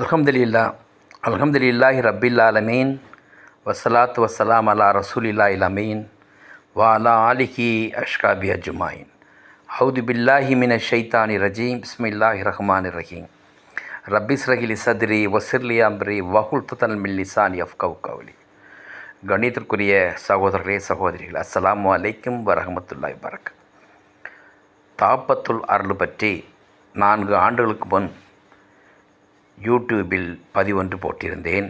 அலமதுல்லா அலமதுல்லாஹி ரப்பில் ஆலமீன். வசலாத் வசலாம் அலா ரசூலில்லா இலமீன் வாலா ஆலிஹி அஷ்காபி அஜுமாயின். ஹவுது பில்லாஹி மின ஷைத்தானி ரஜீம். பிஸ்மில்லாஹி ரஹ்மான் ரஹீம். ரப்பிஸ் ரஹிலி சத்ரி வசிர்லி அம்ரி வஹுல் துதன் மில்லிசானி அஃப்கவு கவுலி. கணிதத்திற்குரிய சகோதரர்களே சகோதரிகள் அஸ்ஸலாமு அலைக்கும் வரஹமத்துல்லாஹி பரக் தாப்பத்துல் அருள் பற்றி நான்கு ஆண்டுகளுக்கு முன் யூடியூபில் பதிவொன்று போட்டிருந்தேன்.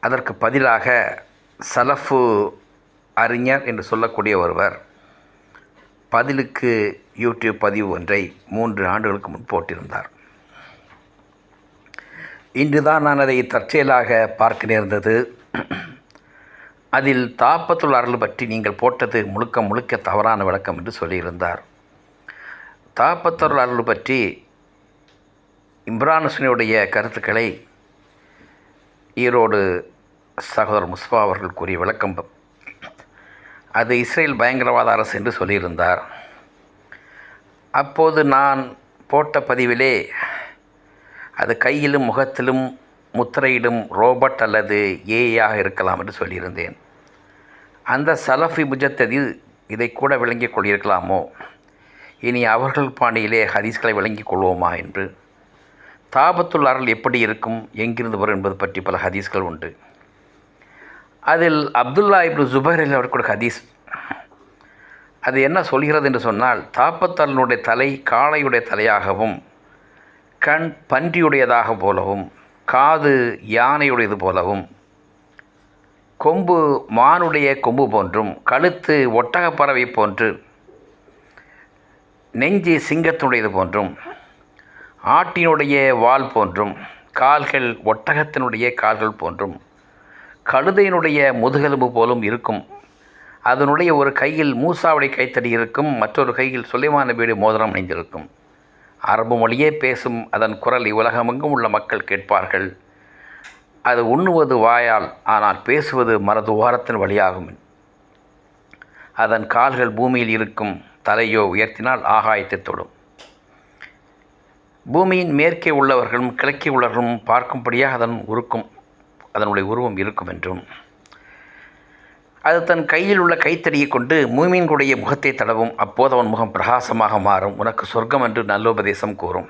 அதற்கு பதிலாக சலஃபு அறிஞர் என்று சொல்லக்கூடிய ஒருவர் பதிலுக்கு யூடியூப் பதிவு ஒன்றை மூன்று ஆண்டுகளுக்கு முன் போட்டிருந்தார். இன்று தான் நான் அதை தற்செயலாக பார்க்க நேர்ந்தது. அதில் தாப்பத்துள் அருள் பற்றி நீங்கள் போட்டது முழுக்க முழுக்க தவறான விளக்கம் என்று சொல்லியிருந்தார். தாப்பத்தொருள் அருள் பற்றி இம்ரான் ஹுசனுடைய கருத்துக்களை ஈரோடு சகோதரர் முஸ்பா அவர்கள் கூறிய விளக்கம். அது இஸ்ரேல் பயங்கரவாத அரசு என்று சொல்லியிருந்தார். அப்போது நான் போட்ட பதிவிலே அது கையிலும் முகத்திலும் முத்திரையிடும் ரோபோட் அல்லது ஏயாக இருக்கலாம் என்று சொல்லியிருந்தேன். அந்த சலஃபி முஜத்ததில் இதை கூட விளங்கிக் கொள்ளியிருக்கலாமோ இனி அவர்கள் பாணியிலே ஹதீஸ்களை விளங்கிக் கொள்வோமா என்று தாபத்துள் அருள் எப்படி இருக்கும் எங்கிருந்து வரும் என்பது பற்றி பல ஹதீஸ்கள் உண்டு. அதில் அப்துல்லா இப்னு ஜுபைர் அவர்களுடைய ஹதீஸ். அது என்ன சொல்கிறது என்று சொன்னால் தாப்பத்தலனுடைய தலை காளையுடைய தலையாகவும் கண் பன்றியுடையதாக போலவும் காது யானையுடையது போலவும் கொம்பு மானுடைய கொம்பு போன்றும் கழுத்து ஒட்டகப்பறவை போன்று நெஞ்சு சிங்கத்துடையது போன்றும் ஆட்டினுடைய வால் போன்றும் கால்கள் ஒட்டகத்தினுடைய கால்கள் போன்றும் கழுதையினுடைய முதுகெலும்பு போலும் இருக்கும். அதனுடைய ஒரு கையில் மூசாவுடைய கைத்தடி இருக்கும் மற்றொரு கையில் சுலைமான வீடு மோதிரம் அணிந்திருக்கும். அரபு மொழியே பேசும் அதன் குரல் இவ்வுலகமெங்கும் உள்ள மக்கள் கேட்பார்கள். அது உண்ணுவது வாயால் ஆனால் பேசுவது மரதுவாரத்தின் வழியாகும். அதன் கால்கள் பூமியில் இருக்கும் தலையோ உயர்த்தினால் ஆகாயத்தை தொடும். பூமியின் மேற்கே உள்ளவர்களும் கிழக்கே உள்ளவர்களும் பார்க்கும்படியாக அதன் உருக்கும் அதனுடைய உருவம் இருக்கும் என்றும். அது தன் கையில் உள்ள கைத்தடியை கொண்டு மூமீன்களுடைய முகத்தை தடவும் அப்போது அவன் முகம் பிரகாசமாக மாறும் உனக்கு சொர்க்கம் என்று நல்லோபதேசம் கூறும்.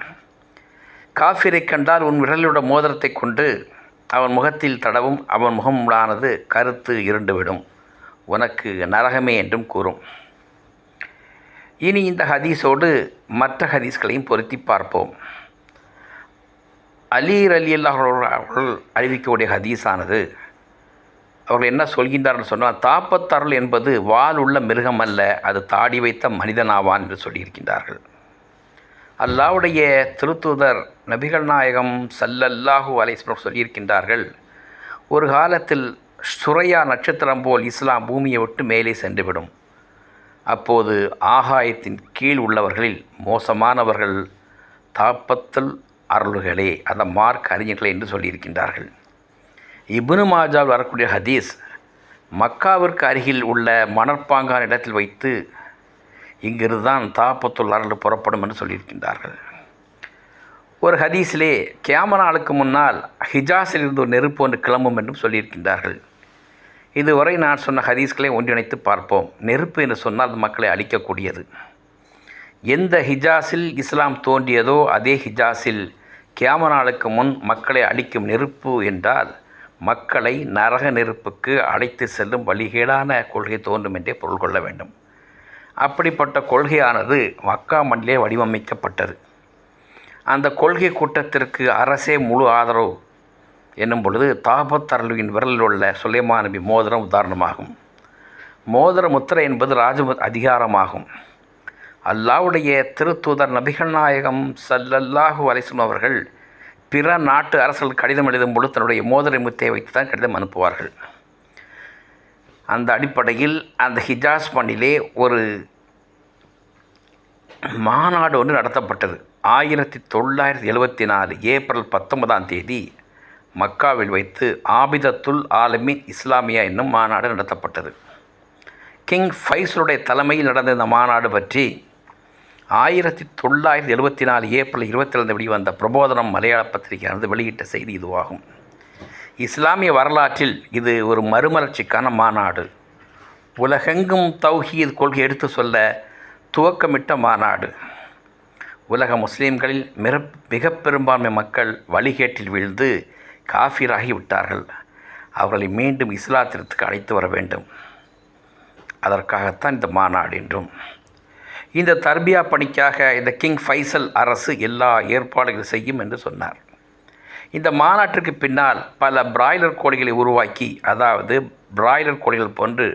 காஃபிரை கண்டால் உன் விரலோட மோதிரத்தை கொண்டு அவன் முகத்தில் தடவும் அவன் முகமானது கருத்து இருண்டுவிடும் உனக்கு நரகமே என்றும் கூறும். இனி இந்த ஹதீஸோடு மற்ற ஹதீஸ்களையும் பொருத்தி பார்ப்போம். அலீர் அலி அவர்கள் அறிவிக்கக்கூடிய ஹதீஸானது அவர்கள் என்ன சொல்கின்றார்கள் சொன்னால் தாப்பத்தருள் என்பது வால் உள்ள மிருகம் அல்ல அது தாடி வைத்த மனிதனாவான் என்று சொல்லியிருக்கின்றார்கள். அல்லாவுடைய திருத்தூதர் நபிகள் நாயகம் சல்லல்லாஹு அலைஸ்வரம் சொல்லியிருக்கின்றார்கள் ஒரு காலத்தில் சுரையா நட்சத்திரம் போல் இஸ்லாம் பூமியை விட்டு மேலே சென்றுவிடும். அப்போது ஆகாயத்தின் கீழ் உள்ளவர்களில் மோசமானவர்கள் தாப்பத்தல் அருள்களே அந்த மார்க் அறிஞர்களே என்று சொல்லியிருக்கின்றார்கள். இபுனு மாஜாவில் வரக்கூடிய ஹதீஸ் மக்காவிற்கு அருகில் உள்ள மணற்பாங்கான இடத்தில் வைத்து இங்கிருந்து தான் தாப்பத்துல் அருள் புறப்படும் என்று சொல்லியிருக்கின்றார்கள். ஒரு ஹதீஸிலே கேமராளுக்கு முன்னால் ஹிஜாஸில் இருந்து ஒரு நெருப்பு ஒன்று கிளம்பும் என்றும் சொல்லியிருக்கின்றார்கள். இதுவரை நான் சொன்ன ஹதீஸ்களை ஒன்றிணைத்து பார்ப்போம். நெருப்பு என்று சொன்னால் மக்களை அழிக்கக்கூடியது. எந்த ஹிஜாஸில் இஸ்லாம் தோன்றியதோ அதே ஹிஜாஸில் கியாம நாளுக்கு முன் மக்களை அழிக்கும் நெருப்பு என்றால் மக்களை நரக நெருப்புக்கு அழைத்து செல்லும் வழிகேடான கொள்கை தோன்றும் என்றே பொருள் கொள்ள வேண்டும். அப்படிப்பட்ட கொள்கையானது மக்கா மண்ணிலே வடிவமைக்கப்பட்டது. அந்த கொள்கை கூட்டத்திற்கு அரசே முழு ஆதரவு என்னும் பொழுது தாபத் அருள்வின் விரலில் உள்ள சுலைமா நபி மோதிரம் உதாரணமாகும். மோதிர முத்திரை என்பது ராஜ அதிகாரமாகும். அல்லாவுடைய திருத்தூதர் நபிகள் நாயகம் சல்லல்லாஹு அலிஸ்லம் அவர்கள் பிற நாட்டு அரசர்கள் கடிதம் எழுதும் பொழுது தன்னுடைய மோதிரை முத்தையை வைத்து தான் கடிதம் அனுப்புவார்கள். அந்த அடிப்படையில் அந்த ஹிஜாஸ் மண்ணிலே ஒரு மாநாடு ஒன்று நடத்தப்பட்டது. ஆயிரத்தி தொள்ளாயிரத்தி எழுபத்தி நாலு ஏப்ரல் பத்தொன்பதாம் தேதி மக்காவில் வைத்து ஆபிதத்துல் ஆலமின் இஸ்லாமியா என்னும் மாநாடு நடத்தப்பட்டது. கிங் ஃபைசலுடைய தலைமையில் நடந்த இந்த மாநாடு பற்றி ஆயிரத்தி தொள்ளாயிரத்தி எழுபத்தி நாலு ஏப்ரல் இருபத்தி ரெண்டு வெளிவந்த பிரபோதனம் மலையாள பத்திரிகையானது வெளியிட்ட செய்தி இதுவாகும். இஸ்லாமிய வரலாற்றில் இது ஒரு மறுமலர்ச்சிக்கான மாநாடு. உலகெங்கும் தௌஹீத் கொள்கை எடுத்து சொல்ல துவக்கமிட்ட மாநாடு. உலக முஸ்லீம்களில் மிக மிக பெரும்பான்மை மக்கள் வழிகேட்டில் வீழ்ந்து காஃபிராகி விட்டார்கள். அவர்களை மீண்டும் இஸ்லாத்திற்கு அழைத்து வர வேண்டும். அதற்காகத்தான் இந்த மாநாடு என்றும் இந்த தர்பியா பணிக்காக இந்த கிங் ஃபைசல் அரசு எல்லா ஏற்பாடுகள் செய்யும் என்று சொன்னார். இந்த மாநாட்டிற்கு பின்னால் பல பிராய்லர் கோழிகளை உருவாக்கி அதாவது பிராய்லர் கோழிகள் போன்று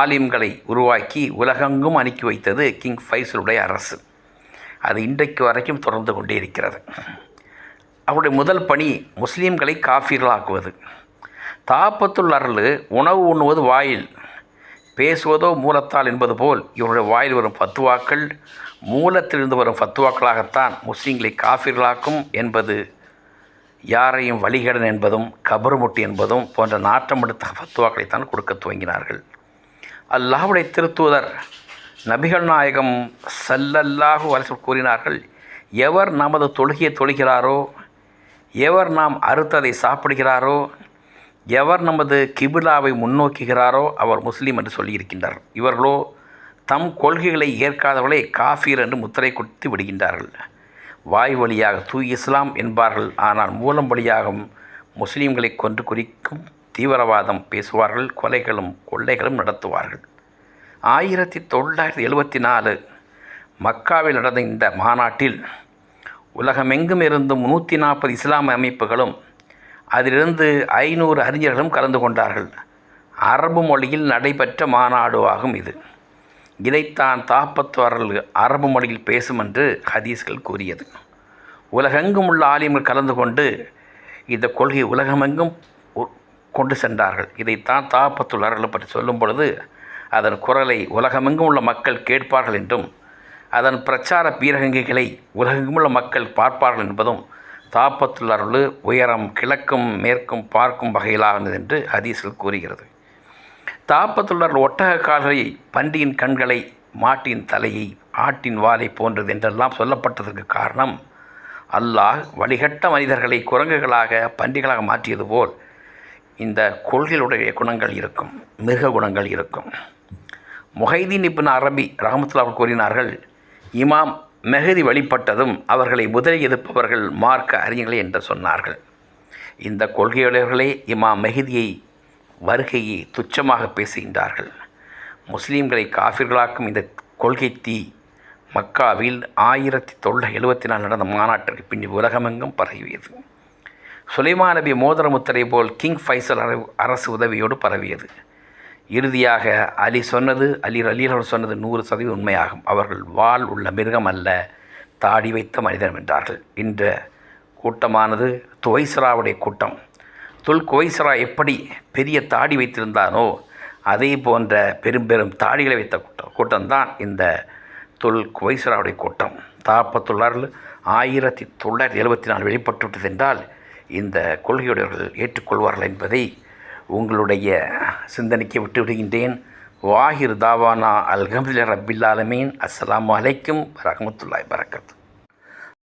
ஆலிம்களை உருவாக்கி உலகெங்கும் அனுப்பி வைத்தது கிங் ஃபைசலுடைய அரசு. அது இன்றைக்கு வரைக்கும் தொடர்ந்து கொண்டே இருக்கிறது. அவருடைய முதல் பணி முஸ்லீம்களை காஃபிர்களாக்குவது. தாப்பத்துள் அருள் உணவு உண்ணுவது வாயில். பேசுவதோ மூலத்தால் என்பது போல் இவருடைய வாயில் வரும் ஃபத்துவாக்கள் மூலத்திலிருந்து வரும் ஃபத்துவாக்களாகத்தான் முஸ்லீம்களை காஃபிர்களாக்கும் என்பது யாரையும் வழிகடன் என்பதும் கபருமுட்டி என்பதும் போன்ற நாற்றமெடுத்த ஃபத்துவாக்களைத்தான் கொடுக்க துவங்கினார்கள். அல்லாஹுடைய திருத்துவதர் நபிகள் நாயகம் சல்லல்லாஹு அரசு கூறினார்கள் எவர் நமது தொழுகையை தொழுகிறாரோ எவர் நாம் அறுத்ததை சாப்பிடுகிறாரோ எவர் நமது கிபிலாவை முன்னோக்குகிறாரோ அவர் முஸ்லீம் என்று சொல்லியிருக்கின்றார். இவர்களோ தம் கொள்கைகளை ஏற்காதவர்களே காஃபீர் என்று முத்திரை கொடுத்து விடுகின்றார்கள். வாய் வழியாக தூய் இஸ்லாம் என்பார்கள். ஆனால் மூலம் வழியாகவும் முஸ்லீம்களை கொன்று குறிக்கும் தீவிரவாதம் பேசுவார்கள் கொலைகளும் கொள்ளைகளும் நடத்துவார்கள். ஆயிரத்தி தொள்ளாயிரத்தி எழுபத்தி நாலு மக்காவில் நடந்த இந்த மாநாட்டில் உலகமெங்கும் இருந்தும் நூற்றி நாற்பது இஸ்லாமிய அமைப்புகளும் அதிலிருந்து ஐநூறு அறிஞர்களும் கலந்து கொண்டார்கள். அரபு மொழியில் நடைபெற்ற மாநாடு ஆகும் இது. இதைத்தான் தாப்பத்துவர்கள் அரபு மொழியில் பேசும் என்று ஹதீஸ்கள் கூறியது. உலகெங்கும் உள்ள ஆலிம்கள் கலந்து கொண்டு இந்த கொள்கை உலகமெங்கும் கொண்டு சென்றார்கள். இதைத்தான் தாப்பத்துள்ளர்கள் பற்றி சொல்லும் பொழுது அதன் குரலை உலகமெங்கும் உள்ள மக்கள் கேட்பார்கள் என்றும் அதன் பிரச்சார பீரகங்களை உலகெங்கும் மக்கள் பார்ப்பார்கள் என்பதும் தாப்பத்துள்ளர்கள் உயரம் கிழக்கும் மேற்கும் பார்க்கும் வகையிலானது என்று ஹதீஸில் கூறுகிறது. தாப்பத்துள்ளர்கள் ஒட்டக கால்களை பன்றியின் கண்களை மாட்டின் தலையை ஆட்டின் வாலை போன்றது என்றெல்லாம் சொல்லப்பட்டதற்கு காரணம் அல்லாஹ் வழிகட்ட மனிதர்களை குரங்குகளாக பன்றிகளாக மாற்றியது போல் இந்த கொள்கைகளுடைய குணங்கள் இருக்கும் மிருக குணங்கள் இருக்கும். முஹைதீன் இப்பின் அரபி ரஹமத்துல்லா கூறினார்கள் இமாம் மெஹதி வழிபட்டதும் அவர்களை முதலில் எதிர்ப்பவர்கள் மார்க்க அறிஞர்களே என்று சொன்னார்கள். இந்த கொள்கையாளர்களே இமாம் மெஹதியை வருகையை துச்சமாக பேசுகின்றார்கள். முஸ்லீம்களை காஃபிர்களாக்கும் இந்த கொள்கை தீ மக்காவில் ஆயிரத்தி தொள்ளாயிரத்தி எழுபத்தி நாலு நடந்த மாநாட்டிற்கு பின் உலகமெங்கும் பரவியது. சுலைமா நபி மோதரமுத்தரை போல் கிங் ஃபைசல் அர- அரசு உதவியோடு பரவியது. இறுதியாக அலி சொன்னது அலி அலிகள் சொன்னது நூறு சதவீதம் உண்மையாகும். அவர்கள் வாள் உள்ள மிருகம் அல்ல தாடி வைத்த மனிதன் என்றார்கள். இந்த கூட்டமானது துவைசராவுடைய கூட்டம். துல் குவைசரா எப்படி பெரிய தாடி வைத்திருந்தானோ அதே போன்ற பெரும் பெரும் தாடிகளை வைத்த கூட்டம் கூட்டம்தான் இந்த துல் குவைசராவுடைய கூட்டம். தாப்பத்துள்ளார்கள் ஆயிரத்தி தொள்ளாயிரத்தி எழுபத்தி நாலு வெளிப்பட்டுவிட்டது என்றால் இந்த கொள்கையுடையவர்கள் ஏற்றுக்கொள்வார்கள் என்பதை உங்களுடைய சிந்தனைக்கு விட்டு விடுகின்றேன். வாஹிர் தாவானா அல்ஹம்துலில்லாஹி ரப்பில் ஆலமீன். அஸ்ஸலாமு அலைக்கும் வரஹ்மத்துல்லாஹி